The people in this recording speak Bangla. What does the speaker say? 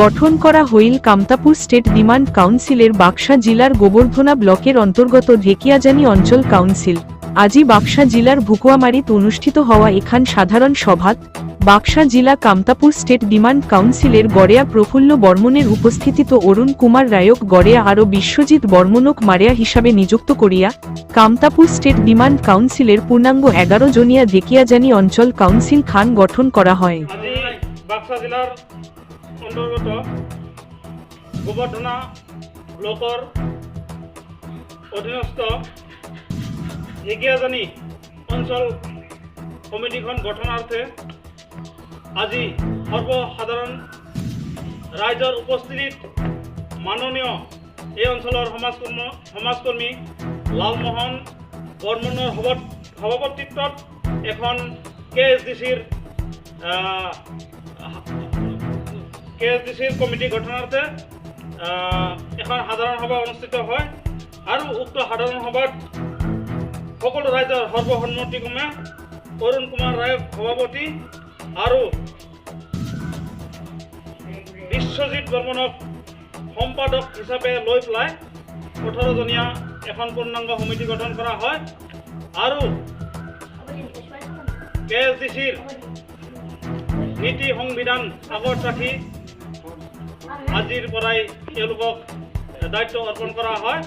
গঠন করা হইল কামতাপুর স্টেট ডিমান্ড কাউন্সিলের বাক্সা জেলার গোবর্ধনা ব্লকের অন্তর্গত ঢেকিয়াজানি অঞ্চল কাউন্সিল। আজি বাক্সা জেলার ভুকুয়ামারিত অনুষ্ঠিত হওয়া এখান সাধারণ সভাত বাক্সা জেলা কামতাপুর স্টেট ডিমান্ড কাউন্সিলের গড়েয়া প্রফুল্ল বর্মনের উপস্থিতিত অরুণ কুমার রায়ক গড়েয়া আরও বিশ্বজিৎ বর্মনক মারেয়া হিসাবে নিযুক্ত করিয়া, কামতাপুর স্টেট ডিমান্ড কাউন্সিলের পূর্ণাঙ্গ এগারো জনিয়া ঢেকিয়াজানি অঞ্চল কাউন্সিল খান গঠন করা হয়। বাক্সা জিলাৰ অন্তৰ্গত গোবৰ্ধনা ব্লকৰ অধীনস্থ ঢেকীয়াজানি অঞ্চল কমিটিখন গঠনাৰ্থে আজি সৰ্বসাধাৰণ ৰাইজৰ উপস্থিতিত মাননীয় এই অঞ্চলৰ সমাজকৰ্ম, সমাজকৰ্মী লালমোহন বৰ্মনৰ সভাপতিত্বত এখন কে এছ ডি চিৰ কে এছ ডি চিৰ কমিটি গঠনাৰ্থে এখন সাধাৰণ সভা অনুষ্ঠিত হয় আৰু উক্ত সাধাৰণ সভাত সকলো ৰাইজৰ সৰ্বসন্মতিক্ৰমে অৰুণ কুমাৰ ৰায়ক সভাপতি আৰু বিশ্বজিৎ বৰ্মনক সম্পাদক হিচাপে লৈ পেলাই ওঠৰজনীয়া এখন পূৰ্ণাংগ সমিতি গঠন কৰা হয় আৰু কে এছ ডি চিৰ নীতি সংবিধান আগত ৰাখি আজিৰ পৰাই তেওঁলোকক দায়িত্ব অৰ্পণ কৰা হয়।